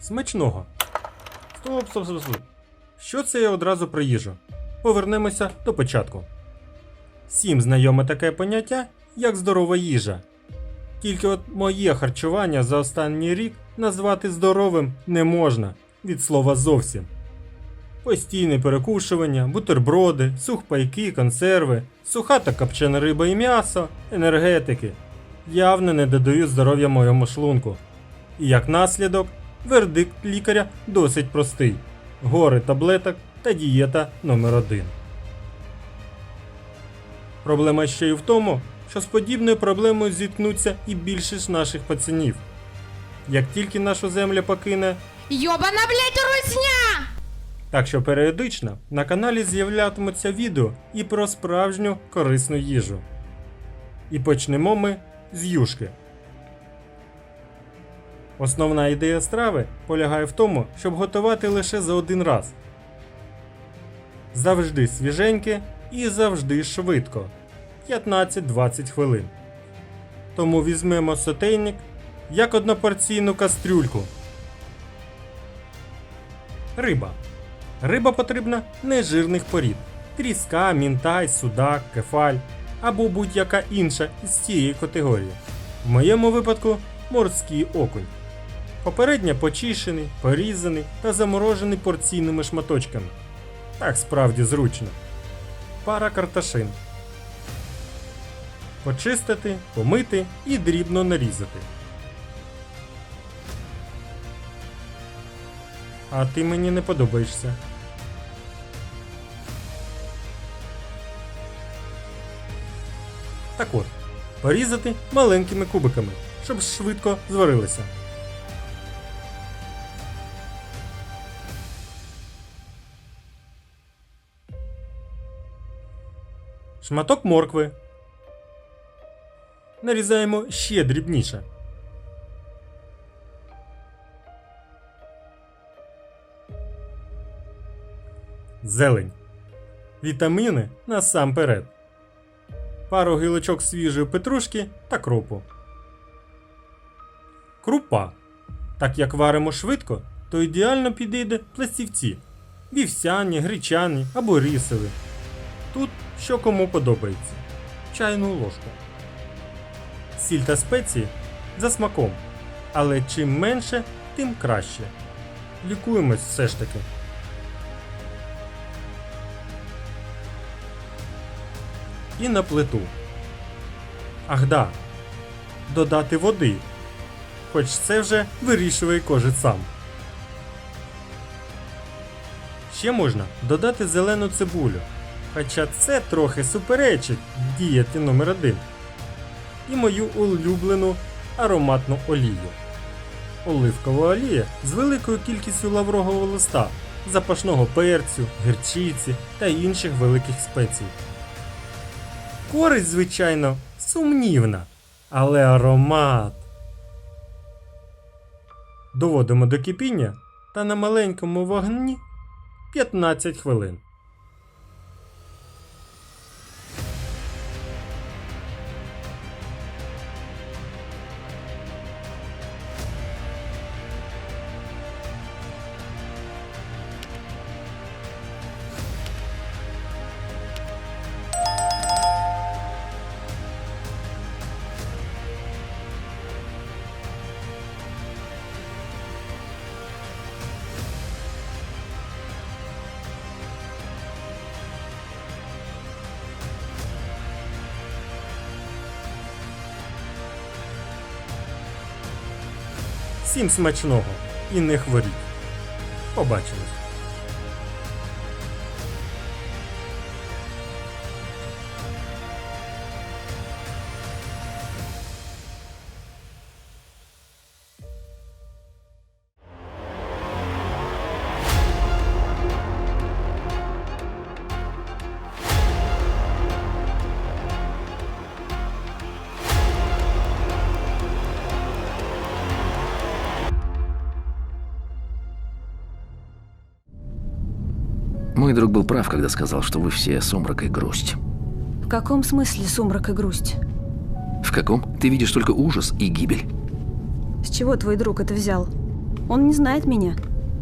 Смачного. Стоп, стоп, стоп, стоп. Що це я одразу про їжу? Повернемося до початку. Всім знайоме таке поняття, як здорова їжа. Тільки от моє харчування за останній рік назвати здоровим не можна від слова зовсім. Постійне перекушування, бутерброди, сухпайки, консерви, суха та копчена риба і м'ясо, енергетики явно не додають здоров'я моєму шлунку. І як наслідок, вердикт лікаря досить простий: гори таблеток та дієта номер 1 Проблема ще й в тому, що з подібною проблемою зіткнуться і більшість наших пацанів. Як тільки нашу землю покине Ёбана, блядь, русня! Так що періодично на каналі з'являтимуться відео і про справжню корисну їжу. І почнемо ми з юшки. Основна ідея страви полягає в тому, щоб готувати лише за один раз. Завжди свіженьке і завжди швидко 15-20 хвилин. Тому візьмемо сотейник як однопорційну кастрюльку. Риба. Риба потрібна нежирних порід: тріска, мінтай, судак, кефаль або будь-яка інша із цієї категорії. В моєму випадку морський окунь. Попередньо почищений, порізаний та заморожений порційними шматочками. Так справді зручно. Пара карташин. Почистити, помити і дрібно нарізати. А ти мені не подобаєшся. Так от, порізати маленькими кубиками, щоб швидко зварилися. Шматок моркви. Нарізаємо ще дрібніше. Зелень. Вітаміни насамперед. Пару гілочок свіжої петрушки та кропу. Крупа. Так як варимо швидко, то ідеально підійде пластівці. Вівсяні, гречані або рісові. Тут що кому подобається. Чайну ложку. Сіль та спеції за смаком. Але чим менше, тим краще. Лікуємось все ж таки. і на плиту. Ах да, додати води. Хоч це вже вирішує кожен сам. Ще можна додати зелену цибулю. Хоча це трохи суперечить діяти номер 1 І мою улюблену ароматну олію. Оливкова олія з великою кількістю лаврового листа, запашного перцю, гірчиці та інших великих спецій. Користь, звичайно, сумнівна, але аромат. Доводимо до кипіння та на маленькому вогні 15 хвилин. Всім смачного і не хворіть. Побачимось. Мой друг был прав, когда сказал, что вы все сумрак и грусть. В каком смысле сумрак и грусть? В каком? Ты видишь только ужас и гибель. С чего твой друг это взял? Он не знает меня.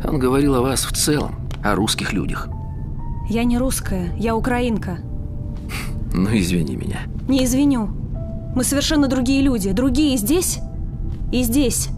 Он говорил о вас в целом, о русских людях. Я не русская, я украинка. Ну, извини меня. Не извиню. Мы совершенно другие люди. Другие здесь и здесь.